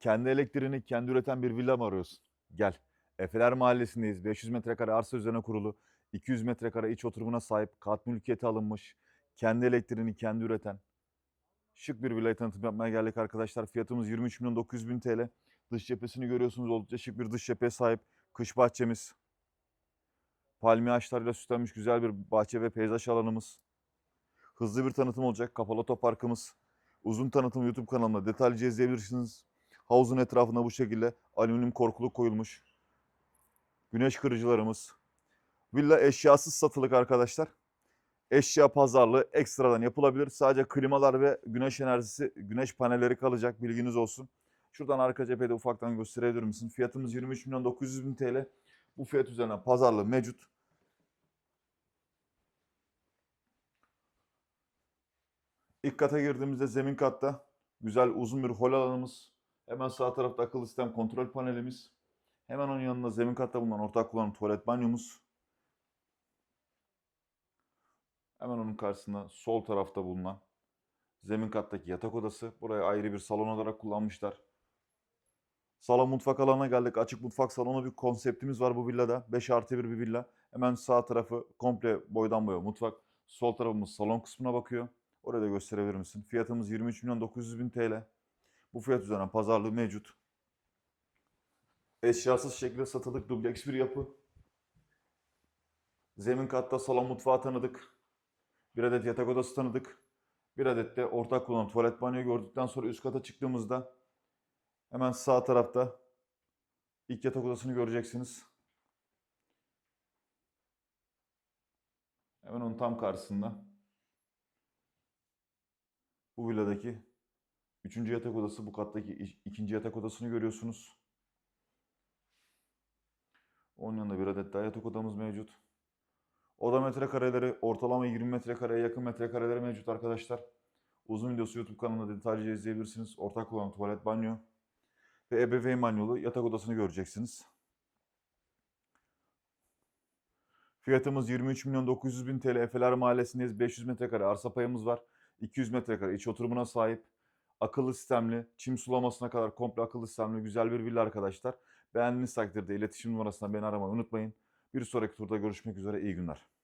Kendi elektriğini kendi üreten bir villa mı arıyorsun? Gel. Efeler Mahallesi'ndeyiz. 500 metrekare arsa üzerine kurulu. 200 metrekare iç oturumuna sahip. Kat mülkiyeti alınmış. Kendi elektriğini kendi üreten. Şık bir villayı tanıtım yapmaya geldik arkadaşlar. Fiyatımız 23 milyon 900 bin TL. Dış cephesini görüyorsunuz. Oldukça şık bir dış cepheye sahip. Kış bahçemiz. Palmiye ağaçlarıyla süslenmiş güzel bir bahçe ve peyzaj alanımız. Hızlı bir tanıtım olacak. Kapalı otoparkımız. Uzun tanıtım YouTube kanalımda detaylıca izleyebilirsiniz. Havuzun etrafına bu şekilde alüminyum korkuluk koyulmuş. Güneş kırıcılarımız. Villa eşyasız satılık arkadaşlar. Eşya pazarlığı ekstradan yapılabilir. Sadece klimalar ve güneş enerjisi, güneş panelleri kalacak bilginiz olsun. Şuradan arka cephede ufaktan gösterebilir misin? Fiyatımız 23 milyon 900 bin TL. Bu fiyat üzerine pazarlığı mevcut. İlk kata girdiğimizde zemin katta güzel uzun bir hol alanımız. Hemen sağ tarafta akıllı sistem kontrol panelimiz. Hemen onun yanında zemin katta bulunan ortak kullanım tuvalet banyomuz. Hemen onun karşısında sol tarafta bulunan zemin kattaki yatak odası. Burayı ayrı bir salon olarak kullanmışlar. Salon mutfak alanına geldik. Açık mutfak salonu bir konseptimiz var bu villada. 5 artı 1 bir villa. Hemen sağ tarafı komple boydan boya mutfak. Sol tarafımız salon kısmına bakıyor. Oraya da gösterebilir misin? Fiyatımız 23 milyon 900 bin TL. Bu fiyat üzerine pazarlığı mevcut. Eşyasız şekilde satılık dubleks bir yapı. Zemin katta salon mutfağı tanıdık. Bir adet yatak odası tanıdık. Bir adet de ortak kullanım tuvalet banyo gördükten sonra üst kata çıktığımızda hemen sağ tarafta ilk yatak odasını göreceksiniz. Hemen onun tam karşısında bu villadaki üçüncü yatak odası bu kattaki ikinci yatak odasını görüyorsunuz. Onun yanında bir adet daha yatak odamız mevcut. Oda metrekareleri ortalama 20 metrekareye yakın metrekareleri mevcut arkadaşlar. Uzun videosu YouTube kanalında detaylıca izleyebilirsiniz. Ortak kullanım tuvalet banyo ve ebeveyn banyolu yatak odasını göreceksiniz. Fiyatımız 23 milyon 900 bin TL. Efeler Mahallesi'ndeyiz. 500 metrekare arsa payımız var. 200 metrekare iç oturumuna sahip. Akıllı sistemli, çim sulamasına kadar komple akıllı sistemli güzel bir villa arkadaşlar. Beğendiğiniz takdirde iletişim numarasına beni aramayı unutmayın. Bir sonraki turda görüşmek üzere. İyi günler.